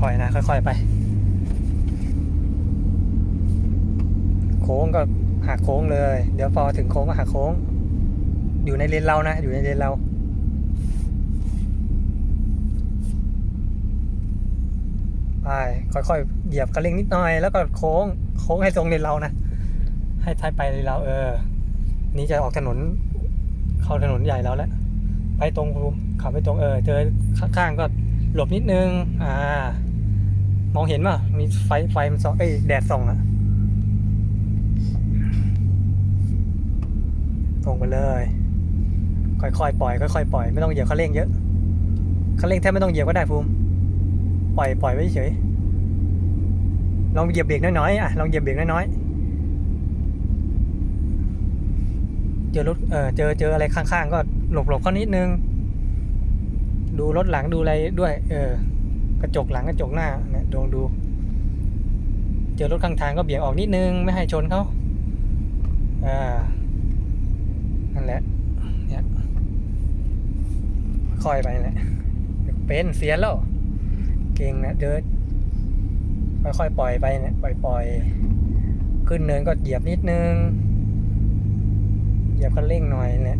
ค่อยๆนะ ค่อยๆไป โค้งก็หักโค้งเลย เดี๋ยวพอถึงโค้งก็หักโค้ง อยู่ในเลนเรานะ อยู่ในเลนเราไปค่อยๆ เหยียบคันเร่งนิดหน่อย แล้วก็โค้ง โค้งให้ตรงเลนเรานะ ให้ท้ายไปเลนเราเออ นี่จะออกถนน เข้าถนนใหญ่แล้วแหละไปตรงภูมิขับไปตรงเออ เจอข้างๆก็ หลบนิดนึง อ่า มองเห็นป่ะ มีไฟไฟมันส่องเอ้ยแดดส่องอะตรงไปเลย ค่อยๆปล่อยค่อยๆปล่อยไม่ต้องเหยียบคันเร่งเยอะคันเร่งแทบไม่ต้องเหยียบก็ได้ภูมิปล่อยปล่อยไว้เฉยลองเหยียบเบรกน้อยๆอะลองเหยียบเบรกน้อยๆเจอรถเออเจอเจออะไรข้างๆ ก็หลบหลบเขานิดนึง ดูรถหลังดูอะไรด้วย เออ กระจกหลังกระจกหน้าเนี่ยดวงดู เจอรถข้างทางก็เบี่ยงออกนิดนึงไม่ให้ชนเขาอ่านั่นแหละเนี่ยค่อยไปแหละเป็นเสียแล้ว เก่งนะเดินค่อยๆปล่อยไปเนี่ยปล่อยปล่อยๆขึ้นเนินก็เหยียบนิดนึงเหยียบคันเร่งหน่อยเนี่ย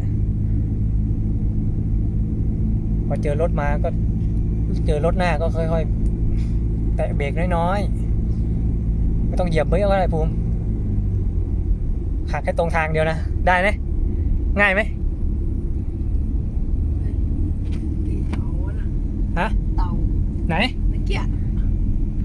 พอเจอรถมาก็เจอรถหน้าก็ค่อยๆ แตะเบรกน้อยๆ ไม่ต้องเหยียบเบรกก็ได้ภูมิหักแค่ตรงทางเดียวนะ ได้ไหมง่ายไหมตีเต่าอะน่ะฮะเต่าไหนเมื่อกี้